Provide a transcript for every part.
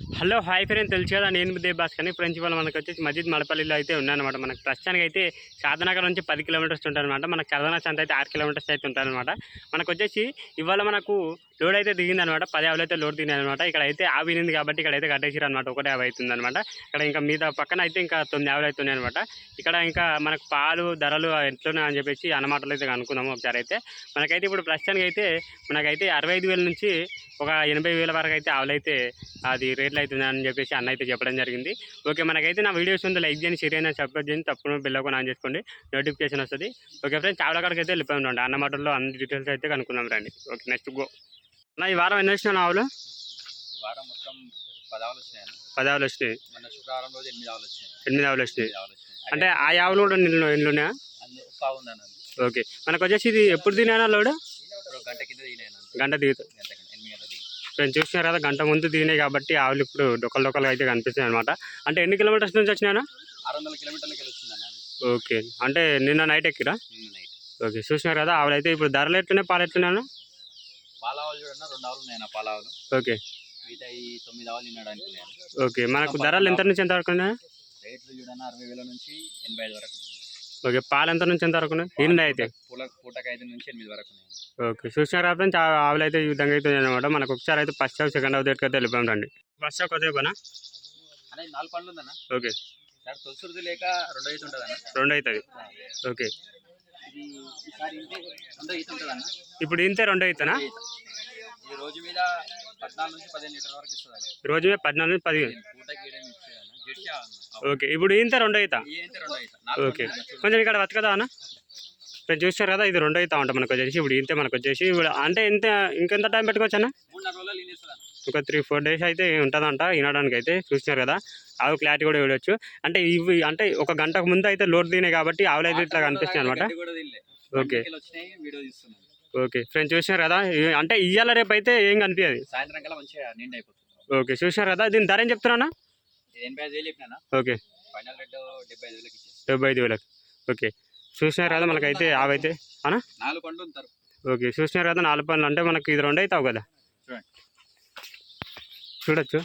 Hello hi friend. తెలుసు కదా నేను దేవ్ బాస్ కానీ ఫ్రెండ్స్ ఇవాళ మనకు వచ్చేసి మజిద్ మడపల్లిలో అయితే ఉన్నానమాట మనకు ప్రస్తుతానికి అయితే షాదనగర్ నుంచి పది కిలోమీటర్స్ ఉంటారనమాట మనకు చదవన చంత అయితే ఆరు కిలోమీటర్స్ అయితే ఉంటారనమాట మనకు వచ్చేసి ఇవాళ మనకు లోడ్ అయితే దిగింది అనమాట పది యాభై అయితే లోడ్ దిగిందనమాట ఇక్కడ అయితే ఆవినింది కాబట్టి ఇక్కడ అయితే కట్టేసారు అనమాట ఒకటి యాభై అవుతుందన్నమాట ఇక్కడ ఇంకా మీద పక్కన అయితే ఇంకా తొమ్మిది యాభై అవుతున్నాయి అనమాట ఇక్కడ ఇంకా మనకు పాలు ధరలు ఎట్లున్నాయి అని చెప్పేసి అన్నమాటలు అయితే అనుకున్నాము ఒకసారి అయితే. మనకైతే ఇప్పుడు ప్రస్తుతానికి అయితే మనకైతే అరవై ఐదు వేల నుంచి ఒక ఎనభై వేల వరకు అయితే ఆవులైతే అది రేట్లు అవుతుందని చెప్పేసి అన్న అయితే చెప్పడం జరిగింది. ఓకే మనకైతే నా వీడియోస్ ఉంది లైక్ చేయండి షేర్ అయినా సబ్స్క్రైబ్ చేయండి. తప్పకుండా బెల్ కూడా ఆన్ చేసుకోండి. నోటిఫికేషన్ వస్తుంది. ఓకే ఫ్రెండ్స్ చాలా కాడికి అయితే వెళ్ళిపోయి ఉండండి. అన్న మాటల్లో అన్ని డీటెయిల్స్ అయితే కనుక్కుందాం రండి. ఓకే నెక్స్ట్ గో నా ఈ వారం ఎన్ని వచ్చినాయి ఆవులు? వారం మొత్తం పదావులు వచ్చినాయి పది ఆవులు వచ్చినాయి. మన శుక్రవారం రోజు ఎనిమిది ఆవులు వచ్చినాయి. ఎనిమిది ఆవులు అంటే ఆ ఆవులు కూడా నిన్ను ఉన్నాయా అన్నది ఓకే. మనకు వచ్చేసి ఇది ఎప్పుడు తినా లోడు? గంట కింద గంట దిగుతుంది ఫ్రెండ్స్ చూసినారు కదా గంట ముందు దిగినాయి కాబట్టి ఆవులు ఇప్పుడు డొక్కలు డొక్కలు అయితే కనిపిస్తాయి అనమాట అంటే ఎన్ని కిలోమీటర్స్ నుంచి వచ్చినాయా ఆరు వందల కిలోమీటర్లకి ఓకే. అంటే నిన్న నైట్ ఎక్కిరా? ఓకే. చూసినారు కదా ఆవులు అయితే ఇప్పుడు ధరలు ఎట్లున్నాయి పాలు ఎట్లున్నాను పాలావులు చూడన్నా రెండు ఆవులు పాలావులు. ఓకే. మిగతా ఈ తొమ్మిది ఆవులు తినడానికి ఉన్నాయి ఓకే మనకు ధరలు ఎంత నుంచి ఎంత వరకు ఉన్నాయి? రేట్లు చూడన్నా అరవై వేల నుంచి ఎనభై ఐదు వరకు ఓకే పాలు ఎంత నుంచి ఎంత వరకు ఉన్నాయి? అయితే. పూల పూటకి ఐదు నుంచి ఎనిమిది వరకు ఉన్నాయి. ఓకే చూసినారు ఫ్రెండ్స్ ఆవులు అయితే ఈ విధంగా అయితే అనమాట మనకు ఒకసారి అయితే ఫస్ట్ హాఫ్ సెకండ్ హాఫ్ అయితే వెళ్ళిపోయాం రండి. ఫస్ట్ హాఫ్ కొద్దిగా పనా నాలుగు పండ్లు ఉందన్న. ఓకే. తొలసురుది లేక రెండు అవుతుంది. ఓకే. ఇప్పుడు ఇంతే రెండు అవుతానా ఈత. ఇది రోజు మీద పద్నాలుగు నుంచి పదిహేను లీటర్ వరకు ఇస్తుంది రోజు మీద పద్నాలుగు నుంచి. ఓకే ఇప్పుడు ఇంతే రెండు ఈత. ఓకే. కొంచెం ఇక్కడ బతకదా అన్న? ఇప్పుడు చూసారు కదా ఇది రెండు అవుతా ఉంటాం మనకు వచ్చేసి ఇప్పుడు ఇంతే మనకు వచ్చేసి ఇప్పుడు అంటే ఇంత ఇంకెంత టైం పెట్టుకోవచ్చు అన్న? ఒక త్రీ ఫోర్ డేస్ అయితే ఉంటుందంట వినడానికి అయితే చూసినారు కదా? ఆవు క్లారిటీ కూడా ఇవ్వచ్చు అంటే ఇవి అంటే ఒక గంటకు ముందు అయితే లోడ్ తినాయి కాబట్టి ఆవులు అయితే ఇట్లా కనిపిస్తాయి అనమాట. ఓకే. ఓకే. ఫ్రెండ్స్ చూసినారు కదా? అంటే ఇయ్యాల రేపు అయితే ఏం కనిపించదు ఓకే. చూసినారు కదా? దీని ధర ఏం చెప్తున్నా ఓకే. డెబ్బై ఐదు వేలకి ఓకే. చూసినారు కదా మనకైతే ఆవైతే? ఉంటారు. ఓకే. చూసినారు కదా? నాలుగు పనులు అంటే మనకి ఇది రెండు అవుతావు కదా. చూడొచ్చు.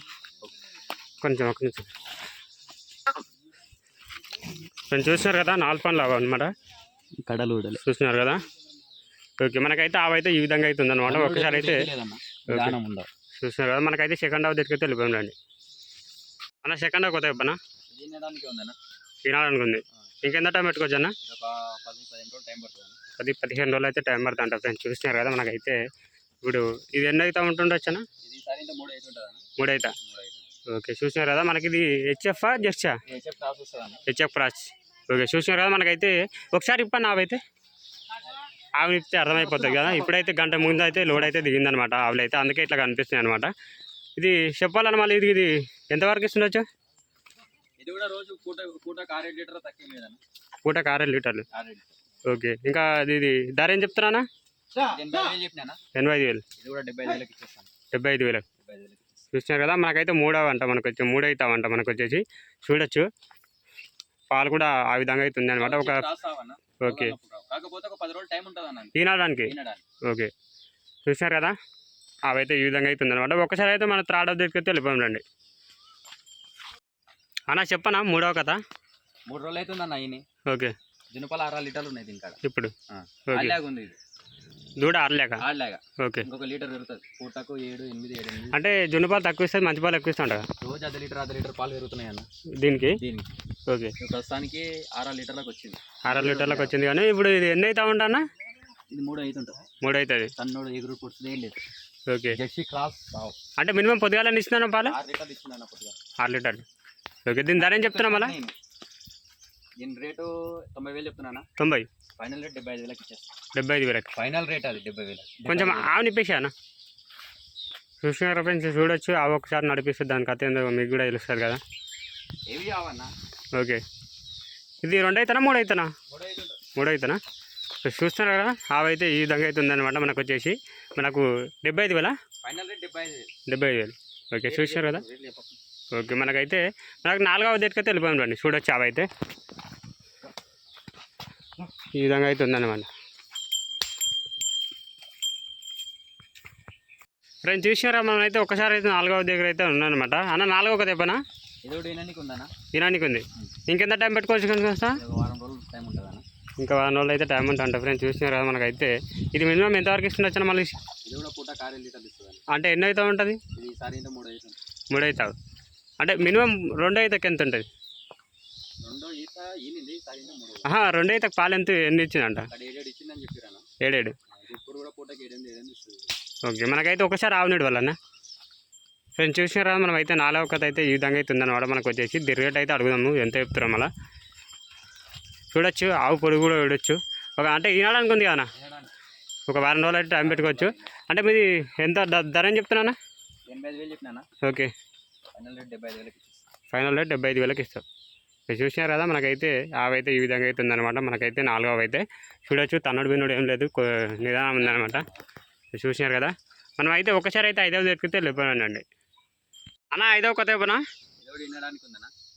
కొంచెం ఒక నిమిషం. కొంచెం చూసినారు కదా నాలుగు పనులు అవ అనమాట కడలు చూసినారు కదా. ఓకే మనకైతే ఆవైతే ఈ విధంగా అయితే ఉందన్నమాట. ఒకసారి అయితే చూసినారు కదా మనకైతే సెకండ్ హాఫ్ దగ్గరికి వెళ్ళిపోయాం రండి. అన్న సెకండ్ హాఫ్ కొత్త చెప్పనా? ఇది తినడానికి ఉంది ఇంకెంత టైం పెట్టుకోవచ్చు పది పదిహేను రోజులు అన్న. పది పదిహేను రోజులు అయితే టైం పడుతుంది అంట ఫ్రెండ్స్. చూసినారు కదా మనకైతే ఇప్పుడు ఇది ఎన్ని అయితే ఉంటుండొచ్చు అన్న? ఇది ఈసారి ఇంత మూడు అవుతుంటుంది అన్న మూడు అయితే మూడు అవుతుంది ఓకే చూసినారు కదా మనకి ఇది హెచ్ఎఫ్ జెస్టా హెచ్ఎఫ్ క్రాస్. ఓకే చూసినారు కదా మనకైతే ఒకసారి ఇప్పండి ఆవైతే. ఆవు ఇప్పితే అర్థమైపోతుంది కదా. ఇప్పుడైతే గంట ముందు అయితే లోడ్ అయితే దిగిందనమాట ఆవులు అయితే అందుకే ఇట్లా కనిపిస్తున్నాయి అనమాట ఇది చెప్పాలని మళ్ళీ ఇది ఇది ఎంతవరకు ఇస్తుండొచ్చు? ఇది కూడా రోజు పూట ఆరేడు లీటర్లు ఓకే ఇంకా ఇది ధర ఏం చెప్తున్నానా ఎనభై ఐదు వేలు. డెబ్బై ఐదు వేలకి. చూసినారు కదా మనకైతే మూడవ అంట మనకు వచ్చి మూడు అవుతావంట మనకు వచ్చేసి చూడొచ్చు. పాలు కూడా ఆ విధంగా అయితే ఉంది అనమాట ఒక ఓకే. తినడానికి? ఓకే. చూసినారు కదా అవైతే ఈ విధంగా అవుతుంది అనమాట ఒకసారి అయితే మన త్రాడ దగ్గరికి వెళ్ళిపోయాం రండి. అన్న చెప్పనా? మూడవ కథ? మూడు రోజులు అవుతుంది అన్న ఓకే. జునపాలు ఆరు లీటర్లు ఉన్నాయి ఇప్పుడు? ఉంది దూడ ఆరలేక ఆడలేక. ఓకే. ఇంకొక లీటర్ పెరుగుతుంది. పూటకు ఏడు ఎనిమిది ఏడు ఎనిమిది. అంటే జున్ను పాలు తక్కువ ఇస్తుంది మంచి పాలు ఎక్కువ ఇస్తుంట రోజు అర్ధ లీటర్ అర్ధ లీటర్ పాలు పెరుగుతున్నాయి అన్న. దీనికి? దీనికి. ఓకే. ప్రస్తుతానికి ఆరు లీటర్లకు వచ్చింది. ఆరు లీటర్లకు వచ్చింది కానీ ఇప్పుడు ఇది ఎన్ని అవుతా ఉంటానా ఇది మూడు అవుతుంటుంది మూడు అవుతుంది సన్నోడు ఎగురు పుడుతుంది ఏం లేదు. ఓకే. జెర్సీ క్రాస్ అంటే మినిమం పొద్దుగాలని ఇస్తున్నాను పాలు? ఆరు లీటర్లు అన్న ఆరు లీటర్లు. ఓకే దీని ధర ఏం చెప్తున్నా మళ్ళా. దీని రేటు తొంభై వేలు చెప్తున్నా తొంభై. ఫైనల్ రేట్ డెబ్బై ఐదు వేలకి ఇచ్చేస్తాను డెబ్బై ఐదు వేలకు ఫైనల్ రేట్ అది డెబ్బై వేలు. కొంచెం ఆవుని ఇప్పేసాను చూసినారా ఫ్రెండ్స్ చూడొచ్చు ఆవు ఒకసారి నడిపిస్తుంది దాని కథ ఏందో మీకు కూడా తెలుస్తుంది కదా. ఏవి ఓకే. ఇది రెండు అవుతానా మూడు అవుతానా మూడు అవుతుంది అవుతానా చూస్తున్నారు కదా ఆవు అయితే ఈ విధంగా అయితే ఉందన్నమాట మనకు వచ్చేసి. మనకు డెబ్బై ఐదు వేల? ఫైనల్ రేట్ డెబ్బై ఐదు వేలు. ఓకే చూసారు కదా. ఓకే మనకైతే మనకు నాలుగవ దగ్గరికి వెళ్ళిపోయాం రండి. చూడొచ్చు ఆవు అయితే. ఈ విధంగా అయితే ఉందన్నమాట. ఫ్రెండ్స్ చూసారా మనం అయితే ఒకసారి అయితే నాలుగవ దగ్గర అయితే ఉన్నానమాట అన్న దెబ్బనా? ఒకటి వినడానికి ఉందన్న. వినానికి ఉంది. ఇంకెంత టైం పెట్టుకోవచ్చు కనుక ఒక ఇంకా వారం రోజులు అయితే టైం ఉంటుంట ఫ్రెండ్స్ చూసినారు? కదా మనకైతే ఇది మినిమం ఎంతవరకు ఇస్తుండొచ్చు మళ్ళీ? అంటే ఎన్ని అయితే ఉంటుంది? మూడు అవుతావు అంటే మినిమం రెండు అయితే ఎంత ఉంటుంది? రెండో అయితే పాలు ఎంత ఎన్ని ఇచ్చిందంట? ఏడేడు ఓకే మనకైతే ఒకసారి ఆవునీడు వల్లనా? ఫ్రెండ్స్ చూసినారా మనం అయితే నాలుగవ కథ అయితే ఈ విధంగా అయితే ఉందన్నమాట మనకు వచ్చేసి. దిర్గట్ అయితే అడుగుదాము ఎంత చెప్తారో మళ్ళా. చూడొచ్చు ఆవు పొడుగు కూడా చూడొచ్చు. ఒక అంటే ఈనాడానికి ఉంది కదా ఒక వారం రోజులు అయితే టైం పెట్టుకోవచ్చు. అంటే మీది ఎంత ధర అని చెప్పినా ఓకే. ఫైనల్ రేట్ డెబ్బై ఐదు వేలకి రేట్ ఇస్తాం. చూసినారు కదా మనకైతే ఆవైతే ఈ విధంగా అయితే ఉందన్నమాట. మనకైతే నాలుగవ అయితే. చూడొచ్చు తన్నుడు బిన్నుడు ఏం లేదు నిదానం ఉందన్నమాట. చూసినారు కదా? మనం అయితే ఒకసారి అయితే ఐదవ దొరికితే లేపానండి. అన్న ఐదవ కొత్త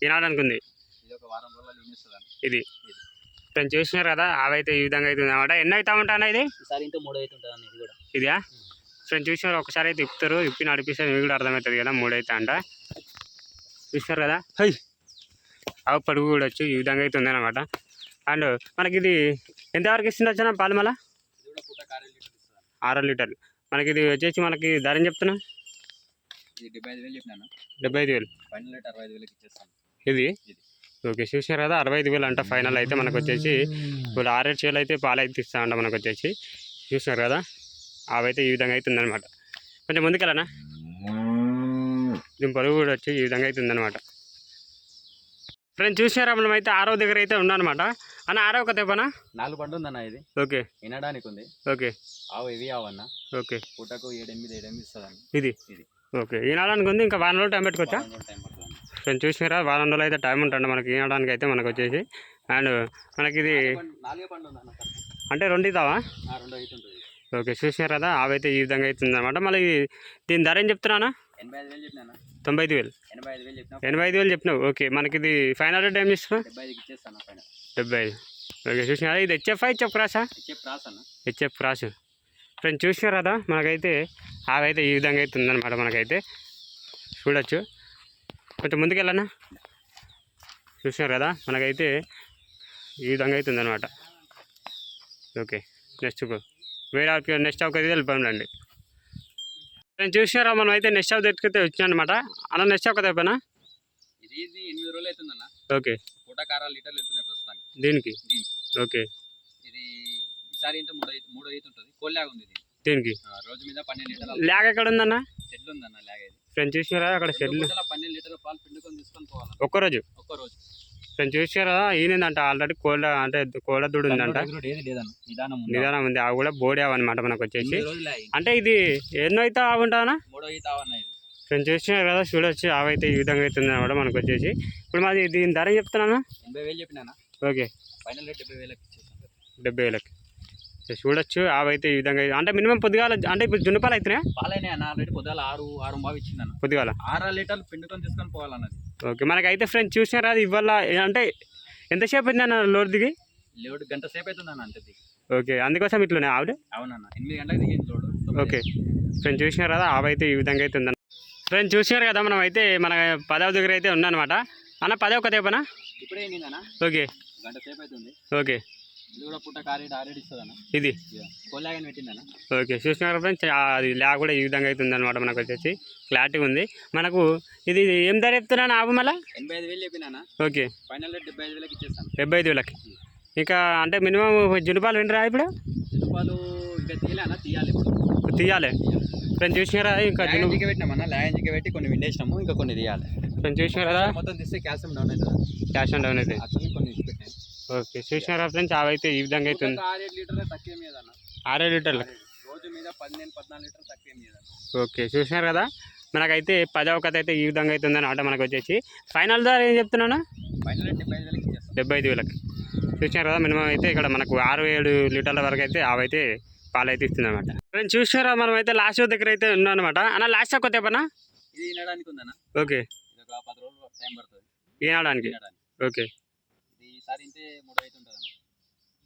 ఈనాడానికి ఉంది. ఇది ఒక వారం రోజులు వినిస్తుందన్న ఇది. నేను చూసినారు కదా అవైతే ఈ విధంగా అయితే ఉందన్నమాట. ఎన్ని అవుతా ఉంటానా ఇది? ఈసారి ఇంత మూడు అవుతుంటుంది అన్న ఇది కూడా. ఇదా ఫ్రెండ్స్ చూసినారు ఒకసారి అయితే ఇప్పుతారు ఇప్పి నడిపిస్తే మీకు కూడా అర్థమవుతుంది కదా మూడు అయితే అంట. చూసినారు కదా? హై. ఆవు పడుగు కూడా వచ్చు ఈ విధంగా అయితే ఉందన్నమాట. అండ్ మనకి ఇది ఎంతవరకు ఇస్తుంది వచ్చిన పాలు మళ్ళా? ఆరు లీటర్లు. మనకి ఇది వచ్చేసి మనకి ధర ఏం చెప్తున్నా డెబ్బై ఐదు వేలు ఇది. ఓకే చూసినారు కదా అరవై ఐదు వేలు అంట ఫైనల్ అయితే మనకు వచ్చేసి ఇప్పుడు ఆరేడు చేలు అయితే పాలు అయితే ఇస్తామంట మనకు వచ్చేసి. చూసినారు కదా అవైతే ఈ విధంగా అయితే ఉందన్నమాట. కొంచెం ముందుకెళ్ళనా? దీని పొరుగు కూడా వచ్చి ఈ విధంగా అయితే ఉందన్నమాట. ఫ్రెండ్స్ చూసినారా మనం అయితే ఆరో దగ్గర అయితే ఉన్నానమాట అన్న ఆరో ఒక తెప్పనా నాలుగు పండు ఉందన్న ఇది. ఓకే. వినడానికి ఉంది ఓకే. ఆవు ఇవి ఆవన్న ఓకే. పూటకు ఏడెనిమిది ఏడెనిమిది ఇస్తుందన్న ఇది? ఇది. ఓకే. ఈనాడానికి ఉంది ఇంకా వారం రోజులు టైం పెట్టుకోవచ్చా? ఫ్రెండ్స్ చూసినారా వారం రోజులు అయితే టైం ఉంటుంది మనకి ఈనడానికి అయితే మనకు వచ్చేసి. అండ్ మనకి ఇది అంటే రెండు ఇద్దావా ఓకే. చూసినారు కదా అవైతే ఈ విధంగా అవుతుంది అనమాట మళ్ళీ దీని ధర ఏం చెప్తున్నానా తొంభై ఐదు వేలు. ఎనభై ఐదు వేలు చెప్పినావు. ఓకే మనకి ఇది ఫైనల్ రేట్ ఏం చేస్తున్నావు? డెబ్బై ఐదు. ఓకే చూసినారా? ఇది హెచ్ఎఫ్ హెచ్ఎఫ్ అన్న. హెచ్ఎఫ్ క్రాస్ ఫ్రెండ్స్ చూసినారు కదా మనకైతే అవైతే ఈ విధంగా అయితే ఉందన్నమాట మనకైతే. చూడొచ్చు. కొంచెం ముందుకెళ్ళనా? చూసినారు కదా మనకైతే ఈ విధంగా అయితే ఉందన్నమాట. ఓకే నెక్స్ట్ వేరే నెక్స్ట్ ఒక వెళ్ళిపోండి నేను చూసినారా మనం అయితే నెక్స్ట్ ఆఫ్ దగ్గరికి వచ్చానమాట అలా నెక్స్ట్ ఒక తెప్పనా ఇది ఇది ఎనిమిది రోజులు అవుతుందన్న. ఓకే. లీటర్లు వెళ్తున్నాయి ప్రస్తుతానికి. దీనికి? ఓకే. ఇది ఈసారి మూడు అయితే మూడు కోల్లాగా ఉంది ఇది. దీనికి? రోజు మీద పన్నెండు లీటర్లు ల్యాగ్ ఎక్కడ ఉందన్న? ఉందన్న లాగా ఇది. ఫ్రెండ్ చూసినారా? అక్కడ పూటల పన్నెండు లీటర్ల పాలు పిండుకొని తీసుకొని ఒక్కరోజు? ఒక్క రోజు ఫ్రెండ్ చూసినారా ఈయనందంట ఆల్రెడీ కోళ్ళ అంటే కోళ్ళ దూడు ఉందంట. నిదానం ఉంది. అవి కూడా బోడే అనమాట మనకు వచ్చేసి అంటే ఇది ఎన్నో అయితే ఇది. ఫ్రెండ్ చూసినారు కదా చూడొచ్చు ఆవైతే ఈ విధంగా అవుతుంది అనమాట మనకు వచ్చేసి ఇప్పుడు మాది దీని ధర చెప్తున్నాను ఓకే. డెబ్బై వేలకు. చూడొచ్చు. ఆవైతే ఈ విధంగా అంటే మినిమం పొద్దుగాల అంటే ఇప్పుడు జున్నుపాలు అవుతున్నాయా పాలైనా అన్న. ఆల్రెడీ పొద్దుల ఆరు ఆరు బావి ఇచ్చిందన్న. పొద్దుగాల? ఆరు లీటర్లు పిండుకొని తీసుకొని పోవాలన్నది. ఓకే. మనకైతే ఫ్రెండ్స్ చూసినారా? అది ఇవాళ అంటే ఎంతసేపు అయింది అన్న లోడ్ దిగి లేడు గంట సేపు అవుతుందన్న అంతే దిగి. ఓకే. అందుకోసం ఇట్లనే ఆవిడ? అవునన్న. ఎనిమిది గంటలకు దిగింది లోడు. ఓకే. ఫ్రెండ్స్ చూసినారు? కదా ఆవైతే ఈ విధంగా అయితే ఉందన్న. ఫ్రెండ్స్ చూసినారు కదా మనం అయితే మన పదవ దగ్గర అయితే ఉందన్నమాట అన్న పదవ కథ చెప్పనా? ఇప్పుడే ఓకే. గంట సేపు అవుతుంది ఓకే. ఇది కూడా పుట్ట కారేడు ఆరేడు ఇస్తుందన్న. ఇది? కోలాగని పెట్టిందన్న. ఓకే చూసినారు ఫ్రెండ్స్? అది ల్యాగ్ కూడా ఈ విధంగా అయితే ఉందన్నమాట మనకు వచ్చేసి. క్లారిటీ ఉంది. మనకు ఇది ఏం ధర చెప్తున్నాను ఆవు మళ్ళా? ఎనభై ఐదు వేలు చెప్పినానా ఓకే. ఫైనల్ డెబ్బై ఐదు వేలకి ఇచ్చేస్తాను. డెబ్బై ఐదు వేలకి ఇంకా అంటే మినిమం జునుపాలు వినరా ఇప్పుడు? రూపాయలు ఇంకా తీయాలన్నా తీయాలి ఇప్పుడు. తీయాలి. ఫ్రెండ్స్ చూసినారా ఇంకా జును లాగంజికి పెట్టినామన్నా లాగంజికి పెట్టి కొన్ని విండేసినాము ఇంకా కొన్ని తీయాలి. ఫ్రెండ్స్ చూసినారు? కదా మొత్తం తీస్తే క్యాల్సియం డౌన్ అవుతుంది. క్యాష్ ఆన్ డౌన్ అయితే అట్లనే కొన్ని ఇచ్చి పెట్టాను ఓకే. చూసినారా ఫ్రెండ్స్? అవైతే ఈ విధంగా అయితే ఉంది ఆరేడు లీటర్లే తక్కువ మీదన్న ఆరే లీటర్లు? రోజు మీద పదిహేను పద్నాలుగు లీటర్ తక్కువ మీదన్న ఓకే. చూసినారు కదా? మనకైతే పదవ కథ అయితే ఈ విధంగా అయితే ఉందని ఆట మనకు వచ్చేసి. ఫైనల్ ధర ఏం చెప్తున్నాను? డెబ్బై ఐదు వేలకి చూసినారు కదా? మినిమం అయితే ఇక్కడ మనకు ఆరు ఏడు లీటర్ల వరకు అయితే అవైతే పాలు అయితే ఇస్తుంది అనమాట ఫ్రెండ్స్ చూసినారా? మనం అయితే లాస్ట్ దగ్గర అయితే ఉన్నాం అనమాట అన్న లాస్ట్ కొత్త చెప్పనా? ఓకే. ఈనాడానికి ఓకే. ఇంతే మూడు అన్న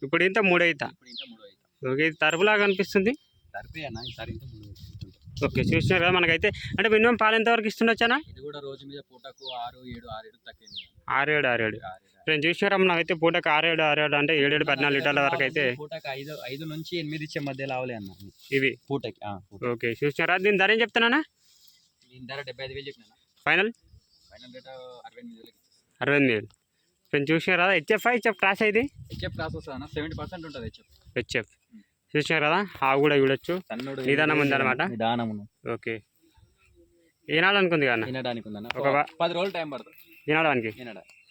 ఇప్పుడు ఇంత మూడు అవుతా ఇప్పుడు ఇంత మూడు అవుతుంది ఓకే ఇది తరపులాగా అనిపిస్తుంది? సరిపోయి అన్న ఈసారి ఇంత మూడు అవుతుంటుంది ఓకే చూసినారు కదా మనకైతే. అంటే మినిమం పాలు ఎంతవరకు ఇస్తుండొచ్చానా ఇది కూడా రోజు మీద పూటకు ఆరు ఏడు ఆరు ఏడు తక్కువ ఆరు ఏడు ఆరు ఏడు. ఫ్రెండ్స్ చూసినారా మనకైతే పూటకు ఆరు ఏడు ఆరు ఏడు అంటే ఏడు ఏడు పద్నాలుగు లీటర్ల వరకు అయితే? పూటకు ఐదు ఐదు నుంచి ఎనిమిది ఇచ్చే మధ్య లావలే అన్న. ఇవి? పూటకి. ఓకే చూసినారా? దీని ధర ఏం చెప్తున్నానా? దీని ధర డెబ్బై ఐదు వేలు చెప్పిన ఫైనల్? ఫైనల్ రేట్ అరవై ఎనిమిది వేలకి అరవై ఎనిమిది వేలు. ఫ్రెండ్స్ చూసినారా హెచ్ఎఫ్ హెచ్ఎఫ్ క్రాస్ ఇది? హెచ్ఎఫ్ క్లాస్ వస్తుంది అన్న సెవెంటీ పర్సెంట్ ఉంటుంది హెచ్ఎఫ్. హెచ్ఎఫ్. చూసినారు కదా ఆవు కూడా చూడొచ్చు. నిదానం ఉందన్నమాట? నిదానమును. ఓకే. ఏనాడు అనుకుంది కదా తినడానికి ఒక పది రోజులు టైం పడుతుంది. తినడానికి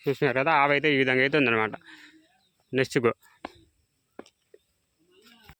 చూసినారు కదా ఆవు అయితే ఈ విధంగా అయితే ఉందన్నమాట. Next go.